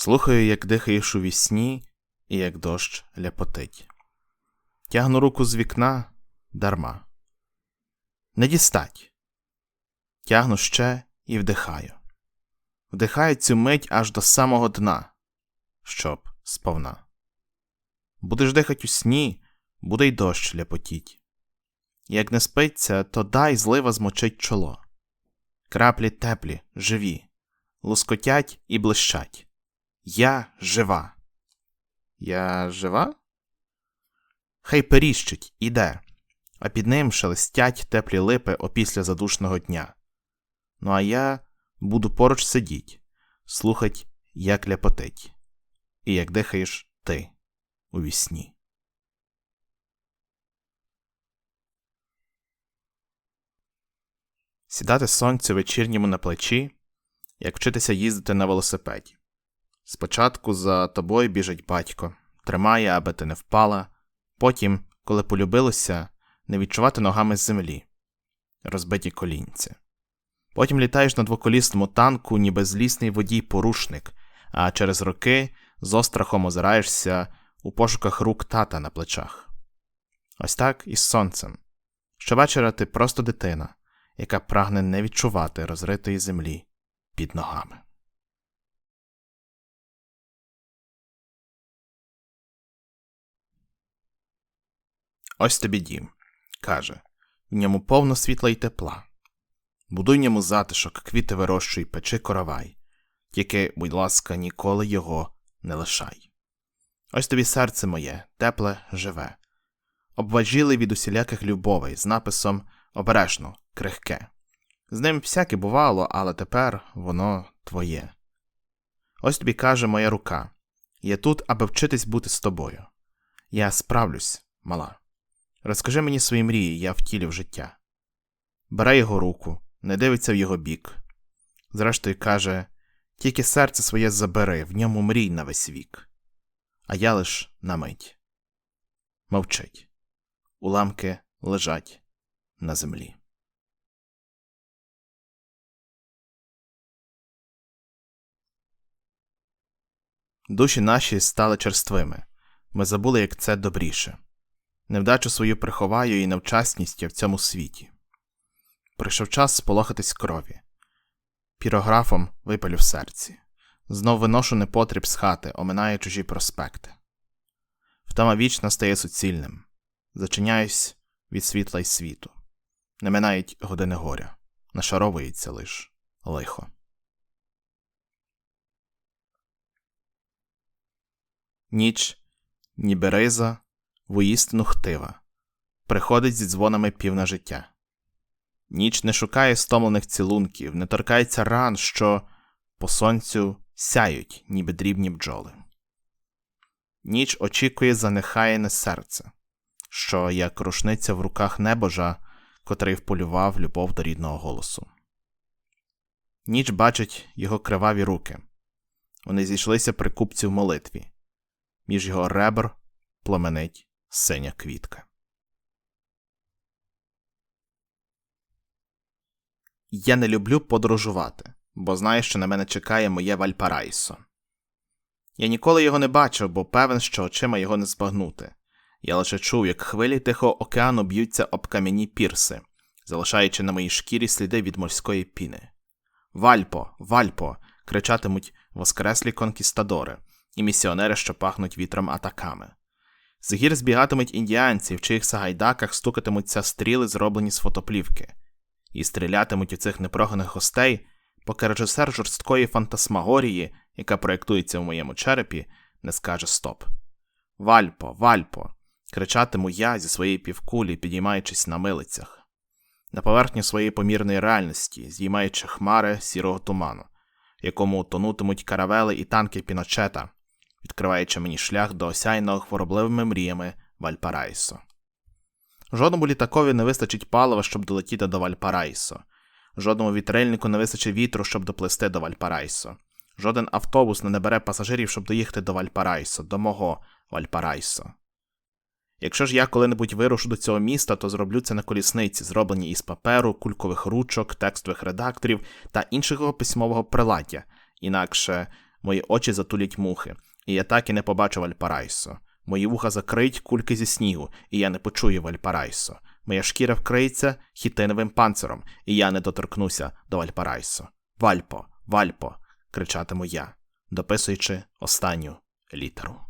Слухаю, як дихаєш у вісні і як дощ ляпотить. Тягну руку з вікна дарма. Не дістать. Тягну ще і вдихаю. Вдихаю цю мить аж до самого дна, щоб сповна. Будеш дихать у сні, буде й дощ ляпотіть. Як не спиться, то дай злива змочить чоло. Краплі теплі, живі, лускотять і блищать. Я жива. Я жива? Хай періщить, іде, а під ним шелестять теплі липи опісля задушного дня. Ну а я буду поруч сидіть, слухать, як ляпотить, і як дихаєш ти у вісні. Сідати сонцю вечірньому на плечі, як вчитися їздити на велосипеді. Спочатку за тобою біжить батько, тримає, аби ти не впала, потім, коли полюбилося, не відчувати ногами землі, розбиті колінці. Потім літаєш на двоколісному танку, ніби злісний водій порушник, а через роки з острахом озираєшся у пошуках рук тата на плечах. Ось так і з сонцем. Щовечора ти просто дитина, яка прагне не відчувати розритої землі під ногами. Ось тобі дім, каже, в ньому повно світла й тепла. Будуй ньому затишок, квіти вирощуй, печи коровай, тільки, будь ласка, ніколи його не лишай. Ось тобі серце моє, тепле, живе, обважілий від усіляких любовей з написом обережно, крихке. З ним всяке бувало, але тепер воно твоє. Ось тобі каже моя рука я тут, аби вчитись бути з тобою. Я справлюсь, мала. Розкажи мені свої мрії, я втілю життя. Бере його руку, не дивиться в його бік. Зрештою, каже тільки серце своє забери, в ньому мрій на весь вік. А я лиш на мить. Мовчить. Уламки лежать на землі. Душі наші стали черствими. Ми забули, як це добріше. Невдачу свою приховаю і невчасність я в цьому світі. Прийшов час сполохатись крові. Пірографом випалю в серці. Знов виношу непотріб з хати, оминаю чужі проспекти. Втома вічна стає суцільним. Зачиняюсь від світла й світу. Не минають години горя, нашаровується лиш лихо. Ніч, ніби риза, воістину хтива, приходить зі дзвонами півна життя. Ніч не шукає стомлених цілунків, не торкається ран, що по сонцю сяють, ніби дрібні бджоли. Ніч очікує занехаєне серце, що як рушниця в руках небожа, котрий вполював любов до рідного голосу. Ніч бачить його криваві руки. Вони зійшлися при купці в молитві. Між його ребр пламенить синя квітка. Я не люблю подорожувати, бо знаю, що на мене чекає моє Вальпараїсо. Я ніколи його не бачив, бо певен, що очима його не збагнути. Я лише чув, як хвилі Тихого океану б'ються об кам'яні пірси, залишаючи на моїй шкірі сліди від морської піни. Вальпо, вальпо. кричатимуть воскреслі конкістадори і місіонери, що пахнуть вітром атаками. З гір збігатимуть індіанці, в чиїх сагайдаках стукатимуться стріли, зроблені з фотоплівки, і стрілятимуть у цих непроганих гостей, поки режисер жорсткої фантасмагорії, яка проєктується в моєму черепі, не скаже стоп. Вальпо, вальпо. кричатиму я зі своєї півкулі, підіймаючись на милицях, на поверхню своєї помірної реальності, зіймаючи хмари сірого туману, в якому тонутимуть каравели і танки піночета, відкриваючи мені шлях до осяйного хворобливими мріями Вальпараїсо. Жодному літакові не вистачить палива, щоб долетіти до Вальпараїсо. Жодному вітрильнику не вистачить вітру, щоб доплисти до Вальпарайсо. Жоден автобус не набере пасажирів, щоб доїхати до Вальпарайсо, до мого Вальпарайсо. Якщо ж я коли-небудь вирушу до цього міста, то зроблю це на колісниці, зроблені із паперу, кулькових ручок, текстових редакторів та іншого письмового приладдя, інакше мої очі затулять мухи, і я так і не побачу Вальпарайсо. Мої вуха закриють кульки зі снігу, і я не почую Вальпарайсо. Моя шкіра вкриється хітиновим панциром, і я не доторкнуся до Вальпарайсо. Вальпо, Вальпо, кричатиму я, дописуючи останню літеру.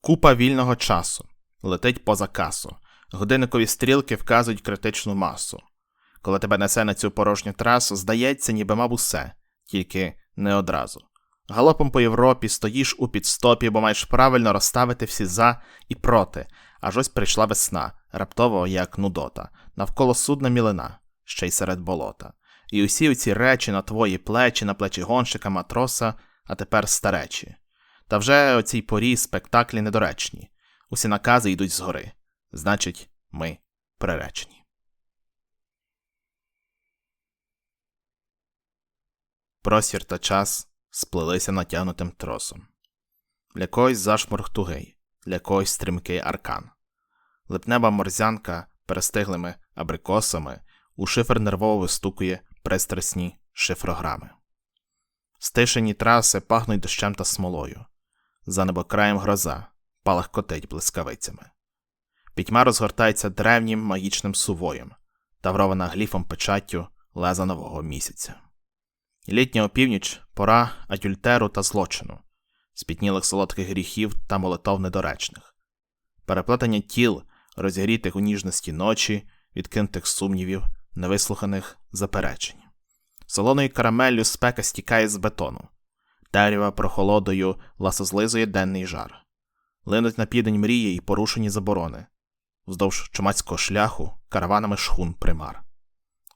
Купа вільного часу летить поза касу. Годинникові стрілки вказують критичну масу. Коли тебе несе на цю порожню трасу, здається, ніби мав усе, тільки не одразу. Галопом по Європі стоїш у підстопі, бо маєш правильно розставити всі за і проти. Аж ось прийшла весна, раптово як нудота, навколо судна мілина, ще й серед болота. І усі оці речі на твої плечі, на плечі гонщика, матроса, а тепер старечі. Та вже о цій порі спектаклі недоречні. Усі накази йдуть згори. Значить, ми приречені. Простір та час сплелися натягнутим тросом. Для когось зашморг тугий, для когось стрімкий аркан. Липнева морзянка перестиглими абрикосами у шифер нервово вистукує пристрасні шифрограми. Стишені траси пахнуть дощем та смолою. За небокраєм гроза, палах котить блискавицями. Пітьма розгортається древнім магічним сувоєм, таврована гліфом печаттю леза нового місяця. Літня опівніч пора адюльтеру та злочину, спітнілих солодких гріхів та молитов недоречних, переплетення тіл, розігрітих у ніжності ночі, відкинутих сумнівів, невислуханих заперечень. Солоною карамеллю спека стікає з бетону, Терєва прохолодою ласозлизує денний жар. Линуть на південь мрії і порушені заборони, вздовж чумацького шляху караванами шхун примар.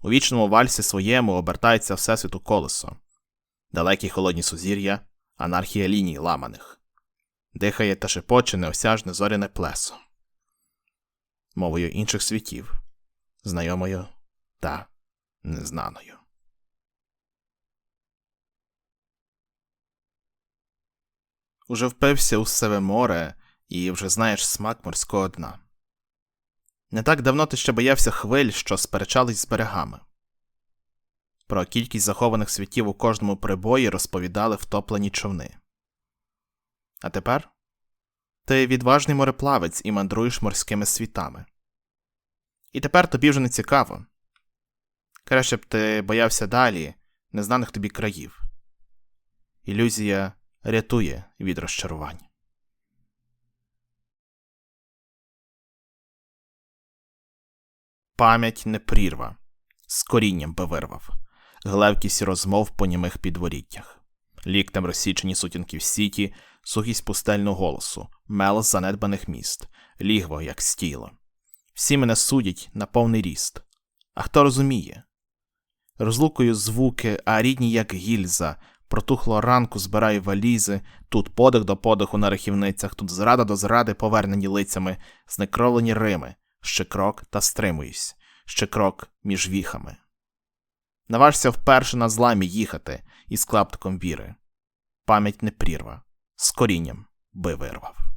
У вічному вальсі своєму обертається Всесвіту колесо, далекі холодні сузір'я, анархія ліній ламаних, дихає та шепоче неосяжне зоряне плесо, мовою інших світів, знайомою та незнаною. Уже впився у себе море і вже знаєш смак морського дна. Не так давно ти ще боявся хвиль, що сперечались з берегами. Про кількість захованих світів у кожному прибої розповідали втоплені човни. А тепер ти відважний мореплавець і мандруєш морськими світами. І тепер тобі вже не цікаво. Краще б ти боявся далі незнаних тобі країв. Ілюзія рятує від розчарувань. Пам'ять не прірва, з корінням би вирвав, глевкість розмов по німих підворіттях, ліктем розсічені сутінки в сіті, сухість пустельного голосу, мел занедбаних міст, лігво, як стіло. Всі мене судять на повний ріст. А хто розуміє? Розлукою звуки, а рідні, як гільза, протухло ранку збираю валізи, тут подих до подиху на рахівницях, тут зрада до зради повернені лицями, знекровлені Рими ще крок та стримуюсь, ще крок між віхами. Наважся вперше на зламі їхати із клаптиком віри. Пам'ять не прірва, з корінням би вирвав.